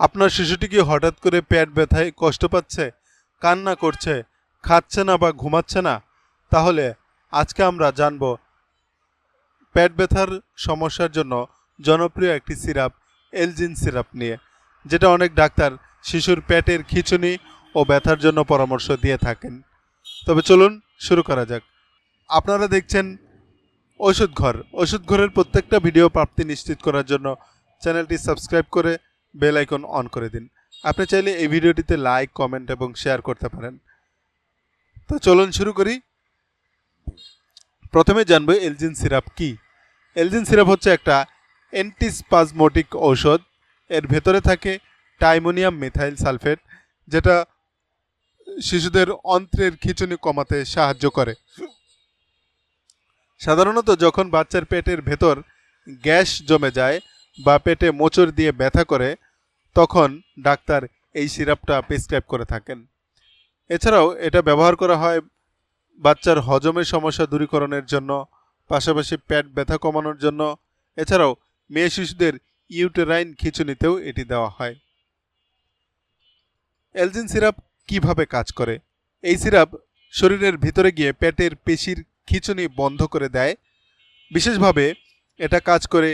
আপনার শিশুটি কি হঠাৎ করে পেট ব্যথায় কষ্ট পাচ্ছে, কান্না করছে, খাচ্ছে না বা ঘুমাচ্ছে না? তাহলে আজকে আমরা জানব পেট ব্যথার সমস্যার জন্য জনপ্রিয় একটি সিরাপ, এলজিন সিরাপ নিয়ে, যেটা অনেক ডাক্তার শিশুর পেটের খিঁচুনি ও ব্যথার জন্য পরামর্শ দিয়ে থাকেন। তবে চলুন শুরু করা যাক। আপনারা দেখছেন ওষুধ ঘর ওষুধ ঘরের প্রত্যেকটা ভিডিও প্রাপ্তি নিশ্চিত করার জন্য চ্যানেলটি সাবস্ক্রাইব করে বেল আইকন অন করে দিন। আপনি চাইলে এই ভিডিওটিতে লাইক কমেন্ট এবং শেয়ার করতে পারেন। তো চলুন শুরু করি। প্রথমে জানব এলজিন সিরাপ কি। এলজিন সিরাপ হচ্ছে একটা অ্যান্টিস্পাজমোটিক ঔষধ। এর ভেতরে থাকে টাইমোনিয়াম মিথাইল সালফেট যেটা শিশুদের অন্ত্রের খিচুনি কমাতে সাহায্য করে। সাধারণত যখন বাচ্চার পেটের ভেতর গ্যাস জমে যায় বা পেটে মোচড় দিয়ে ব্যথা করে তখন ডাক্তার এই সিরাপটা প্রেসক্রাইব করে থাকেন। এছাড়াও এটা ব্যবহার করা হয় বাচ্চার হজমের সমস্যা দূরীকরণের জন্য, পাশাপাশি পেট ব্যথা কমানোর জন্য। এছাড়াও মেয়ে শিশুদের ইউটেরাইন খিঁচুনিতেও এটি দেওয়া হয়। এলজিন সিরাপ কীভাবে কাজ করে? এই সিরাপ শরীরের ভিতরে গিয়ে পেটের পেশির খিঁচুনি বন্ধ করে দেয়। বিশেষভাবে এটা কাজ করে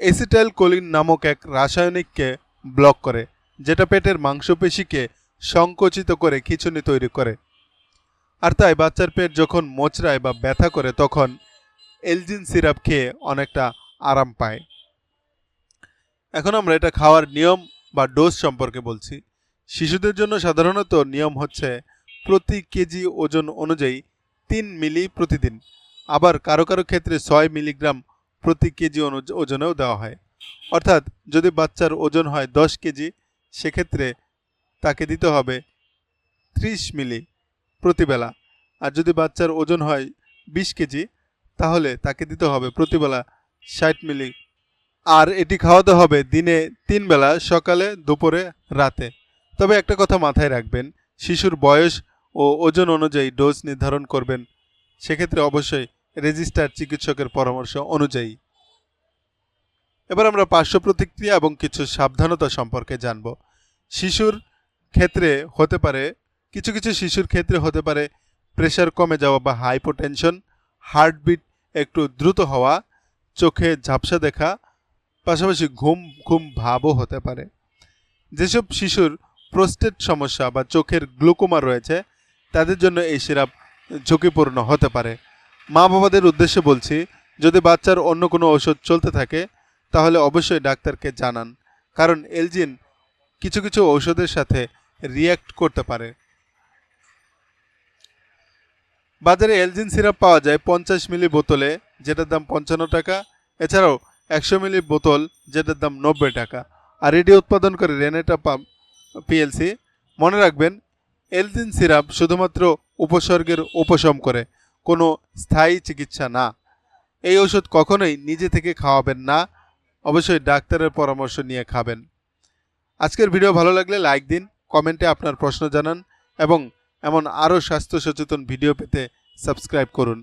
এসিটাইল কোলিন নামক এক রাসায়নিককে ব্লক করে, যেটা পেটের মাংসপেশিকে সংকুচিত করে খিঁচুনি তৈরি করে। আর তাই বাচ্চার পেট যখন মোচড়ায় বা ব্যথা করে, তখন এলজিন সিরাপ খেয়ে অনেকটা আরাম পায়। এখন আমরা এটা খাওয়ার নিয়ম বা ডোজ সম্পর্কে বলছি। শিশুদের জন্য সাধারণত নিয়ম হচ্ছে প্রতি কেজি ওজন অনুযায়ী তিন মিলি প্রতিদিন। আবার কারও কারও ক্ষেত্রে ছয় মিলিগ্রাম প্রতি কেজি ওজনেও দেওয়া হয়। অর্থাৎ যদি বাচ্চার ওজন হয় দশ কেজি, সেক্ষেত্রে তাকে দিতে হবে ত্রিশ মিলি প্রতিবেলা। আর যদি বাচ্চার ওজন হয় বিশ কেজি, তাহলে তাকে দিতে হবে প্রতিবেলা ষাট মিলি। আর এটি খাওয়াতে হবে দিনে তিন বেলা, সকালে, দুপুরে, রাতে। তবে একটা কথা মাথায় রাখবেন, শিশুর বয়স ও ওজন অনুযায়ী ডোজ নির্ধারণ করবেন। সেক্ষেত্রে অবশ্যই রেজিস্টার চিকিৎসকের পরামর্শ অনুযায়ী। এবার আমরা পার্শ্ব প্রতিক্রিয়া এবং কিছু সাবধানতা সম্পর্কে জানব। শিশুর ক্ষেত্রে হতে পারে, কিছু কিছু শিশুর ক্ষেত্রে হতে পারে প্রেশার কমে যাওয়া বা হাইপোটেনশন হার্টবিট একটু দ্রুত হওয়া, চোখে ঝাপসা দেখা, পাশাপাশি ঘুম ঘুম ভাবও হতে পারে। যেসব শিশুর প্রোস্টেট সমস্যা বা চোখের গ্লুকোমা রয়েছে, তাদের জন্য এই সিরাপ ঝুঁকিপূর্ণ হতে পারে। মা বাবাদের উদ্দেশ্যে বলছি, যদি বাচ্চার অন্য কোনো ওষুধ চলতে থাকে তাহলে অবশ্যই ডাক্তারকে জানান। কারণ এলজিন কিছু কিছু ঔষধের সাথে রিয়্যাক্ট করতে পারে। বাজারে এলজিন সিরাপ পাওয়া যায় পঞ্চাশ মিলি বোতলে, যেটার দাম পঞ্চান্ন টাকা। এছাড়াও একশো মিলি বোতল, যেটার দাম নব্বই টাকা। আর এটি উৎপাদন করে রেনেটা পাম্প পিএলসি মনে রাখবেন, এলজিন সিরাপ শুধুমাত্র উপসর্গের উপশম করে, কোনো স্থায়ী চিকিৎসা না। এই ওষুধ কখনোই নিজে থেকে খাওয়াবেন না। অবশ্যই ডাক্তারের পরামর্শ নিয়ে খাবেন। আজকের ভিডিও ভালো লাগলে লাইক দিন, কমেন্টে আপনার প্রশ্ন জানান এবং এমন আরও স্বাস্থ্য সচেতন ভিডিও পেতে সাবস্ক্রাইব করুন।